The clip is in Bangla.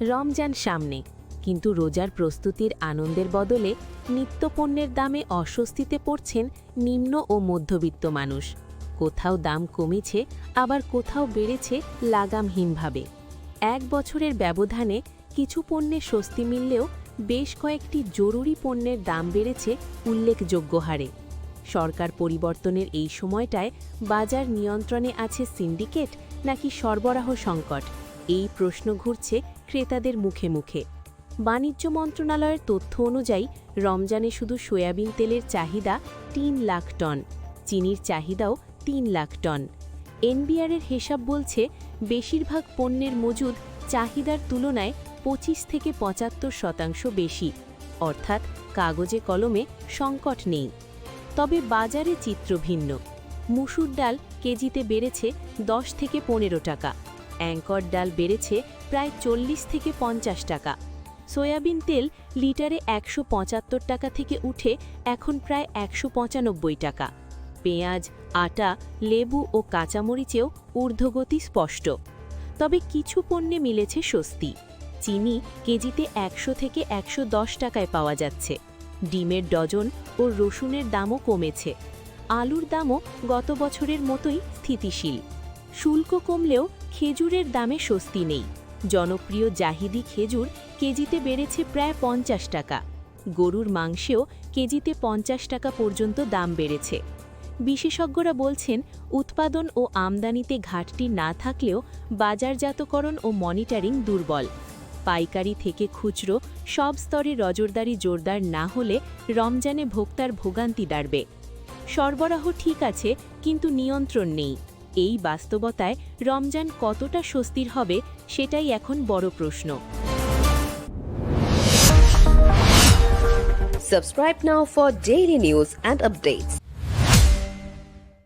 রমজান সামনে। কিন্তু রোজার প্রস্তুতির আনন্দের বদলে নিত্যপণ্যের দামে অস্বস্তিতে পড়ছেন নিম্ন ও মধ্যবিত্ত মানুষ। কোথাও দাম কমেছে, আবার কোথাও বেড়েছে লাগামহীনভাবে। এক বছরের ব্যবধানে কিছু পণ্যে স্বস্তি মিললেও বেশ কয়েকটি জরুরি পণ্যের দাম বেড়েছে উল্লেখযোগ্য হারে। সরকার পরিবর্তনের এই সময়টায় বাজার নিয়ন্ত্রণে আছে সিন্ডিকেট নাকি সরবরাহ সংকট? এই প্রশ্ন ঘুরছে ক্রেতাদের মুখে মুখে। বাণিজ্য মন্ত্রণালয়ের তথ্য অনুযায়ী রমজানে শুধু সয়াবিন তেলের চাহিদা তিন লাখ টন, চিনির চাহিদাও তিন লাখ টন। এনবিআরের হিসাব বলছে, বেশিরভাগ পণ্যের মজুদ চাহিদার তুলনায় পঁচিশ থেকে পঁচাত্তর শতাংশ বেশি। অর্থাৎ কাগজে কলমে সংকট নেই। তবে বাজারে চিত্র ভিন্ন। মুসুর ডাল কেজিতে বেড়েছে দশ থেকে পনেরো টাকা। অ্যাঙ্কর ডাল বেড়েছে প্রায় চল্লিশ থেকে পঞ্চাশ টাকা। সয়াবিন তেল লিটারে একশো পঁচাত্তর টাকা থেকে উঠে এখন প্রায় একশো পঁচানব্বই টাকা। পেঁয়াজ, আটা, লেবু ও কাঁচামরিচেও ঊর্ধ্বগতি স্পষ্ট। তবে কিছু পণ্যে মিলেছে স্বস্তি। চিনি কেজিতে একশো থেকে একশো দশ টাকায় পাওয়া যাচ্ছে। ডিমের ডজন ও রসুনের দামও কমেছে। আলুর দামও গত বছরের মতোই স্থিতিশীল। শুল্ক কমলেও খেজুরের দামে স্বস্তি নেই। জনপ্রিয় জাহিদি খেজুর কেজিতে বেড়েছে প্রায় পঞ্চাশ টাকা। গরুর মাংসেও কেজিতে পঞ্চাশ টাকা পর্যন্ত দাম বেড়েছে। বিশেষজ্ঞরা বলছেন, উৎপাদন ও আমদানিতে ঘাটতি না থাকলেও বাজারজাতকরণ ও মনিটরিং দুর্বল। পাইকারি থেকে খুচরো সব স্তরে রজরদারি জোরদার না হলে রমজানে ভোক্তার ভোগান্তি দাঁড়বে সরবরাহ ঠিক আছে, কিন্তু নিয়ন্ত্রণ নেই। এই বাস্তবতায় রমজান কতটা স্বস্তির হবে সেটাই এখন বড় প্রশ্ন subscribe now for daily news and updates.